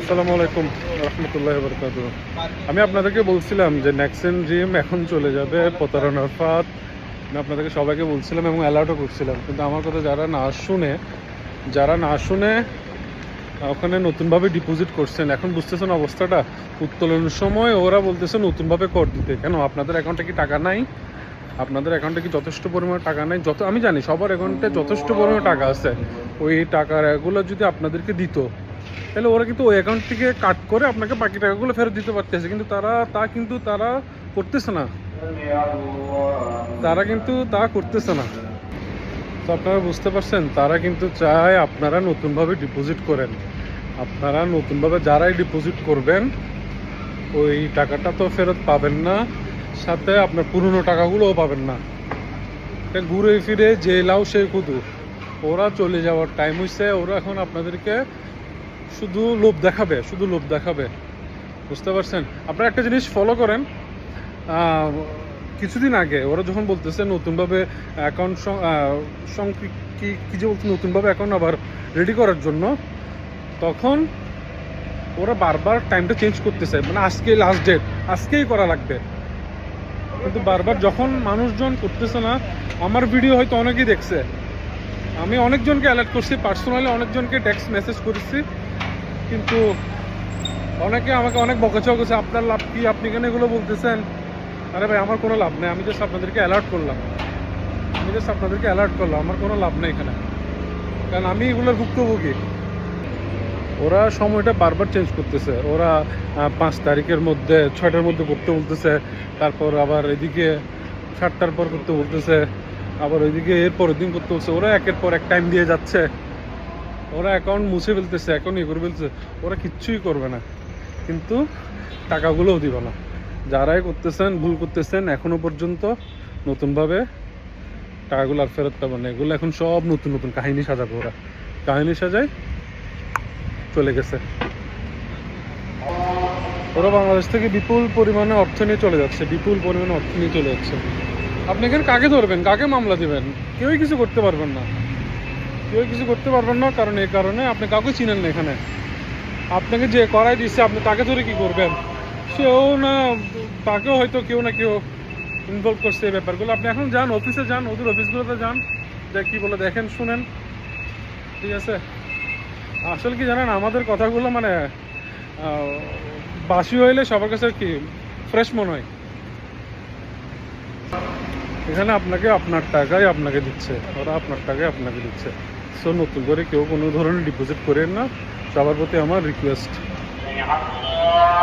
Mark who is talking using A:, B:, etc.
A: আসসালামু আলাইকুম, রহমতুল্লাহ বরকাত আমি আপনাদেরকে বলছিলাম যে নেক্সেন জিম এখন চলে যাবে প্রতারণার ফাঁদ। আমি আপনাদেরকে সবাইকে বলছিলাম এবং অ্যালার্টও করছিলাম। কিন্তু আমার কথা যারা না শুনে, যারা না শুনে, ওখানে নতুনভাবে ডিপোজিট করছেন। এখন বুঝতেছেন অবস্থাটা? উত্তোলনের সময় ওরা বলতেছে নতুনভাবে কর দিতে। কেন? আপনাদের অ্যাকাউন্টে কি টাকা নাই? আপনাদের অ্যাকাউন্টে কি যথেষ্ট পরিমাণে টাকা নাই? যত আমি জানি সবার অ্যাকাউন্টে যথেষ্ট পরিমাণে টাকা আছে। ওই টাকার এগুলো যদি আপনাদেরকে দিত তাহলে ওরা কিন্তু ওই অ্যাকাউন্ট থেকে কাট করে আপনাকে বাকি টাকাগুলো ফেরত দিতে পারতেছে। কিন্তু তারা, তা কিন্তু তারা করতেছে না। তারা কিন্তু তা করতেছে না। তো আপনারা বুঝতে পারছেন, তারা কিন্তু চায় আপনারা নতুনভাবে ডিপোজিট করেন। আপনারা নতুনভাবে যারাই ডিপোজিট করবেন, ওই টাকাটা তো ফেরত পাবেন না, সাথে আপনার পুরনো টাকাগুলোও পাবেন না। ঘুরে ফিরে যে লাউ সে কুদু ওরা চলে যাওয়ার টাইম হয়েছে ওরা এখন আপনাদেরকে শুধু লোভ দেখাবে, শুধু লোভ দেখাবে। বুঝতে পারছেন? আপনারা একটা জিনিস ফলো করেন। কিছুদিন আগে ওরা যখন বলতেছে নতুনভাবে অ্যাকাউন্ট সং কি কি যে বলছে, নতুনভাবে অ্যাকাউন্ট আবার রেডি করার জন্য, তখন ওরা বারবার টাইমটা চেঞ্জ করতেছে। মানে আজকে লাস্ট ডেট আজকেই করা লাগবে। কিন্তু বারবার যখন মানুষজন করতেছে না, আমার ভিডিও হয়তো অনেকেই দেখছে। আমি অনেকজনকে অ্যালার্ট করছি পার্সোনালি অনেকজনকে টেক্সট মেসেজ করেছি। কিন্তু অনেকে আমাকে অনেক বকাচকা করছে, আপনার লাভ কি? আপনি কেন এগুলো বলতেছেন? আরে ভাই, আমার কোনো লাভ নেই, আমি জাস্ট আপনাদেরকে অ্যালার্ট করলাম। আমি জাস্ট আপনাদেরকে অ্যালার্ট করলাম, আমার কোনো লাভ নেই এখানে। কারণ আমি এগুলোর ভুক্তভোগী। ওরা সময়টা বারবার চেঞ্জ করতেছে। ওরা পাঁচ তারিখের মধ্যে, ছয়টার মধ্যে করতে বলতেছে, তারপর আবার এদিকে সাতটার পর করতে বলতেছে, আবার ওইদিকে এর পরের দিন করতে বলছে। ওরা একের পর এক টাইম দিয়ে যাচ্ছে। ওরা অ্যাকাউন্ট মুছে ফেলতেছে এখন ইয়ে করে ফেলতেছে। ওরা কিচ্ছুই করবে না। কিন্তু টাকাগুলোও দিবে না। যারাই করতেছেন, ভুল করতেছেন, এখনও পর্যন্ত নতুনভাবে টাকাগুলো আর ফেরত পাবেন না। এগুলো এখন সব নতুন নতুন কাহিনী সাজাবে ওরা। কাহিনী সাজায় চলে গেছে। ওরা বাংলাদেশ থেকে বিপুল পরিমাণে অর্থ নিয়ে চলে যাচ্ছে। বিপুল পরিমাণে অর্থ নিয়ে চলে যাচ্ছে। আপনি এখানে কাকে ধরবেন? কাকে মামলা দিবেন? কেউই কিছু করতে পারবেন না। কেউই কিছু করতে পারবেন না কারণ এই কারণে আপনি কাউকে চিনেন না এখানে। আপনাকে যে করাই দিচ্ছে আপনি তাকে ধরে কি করবেন? সেও না, তাকেও হয়তো কেউ না কেউ ইনভলভ করছে এই ব্যাপারগুলো। আপনি এখন যান অফিসে যান, ওদের অফিসগুলোতে যান, যে কি বলে দেখেন, শুনেন। ঠিক আছে? আসলে কি জানেন, আমাদের কথাগুলো মানে বাসি হইলে সবার কাছে কি ফ্রেশ মনে হয়। এখানে আপনাকে আপনার টাকাই আপনাকে দিচ্ছে, ওরা আপনার টাকাই আপনাকে দিচ্ছে। সো নতুন করে কেউ কোনো ধরনের ডিপোজিট করেন না। সবার প্রতি আমার রিকোয়েস্ট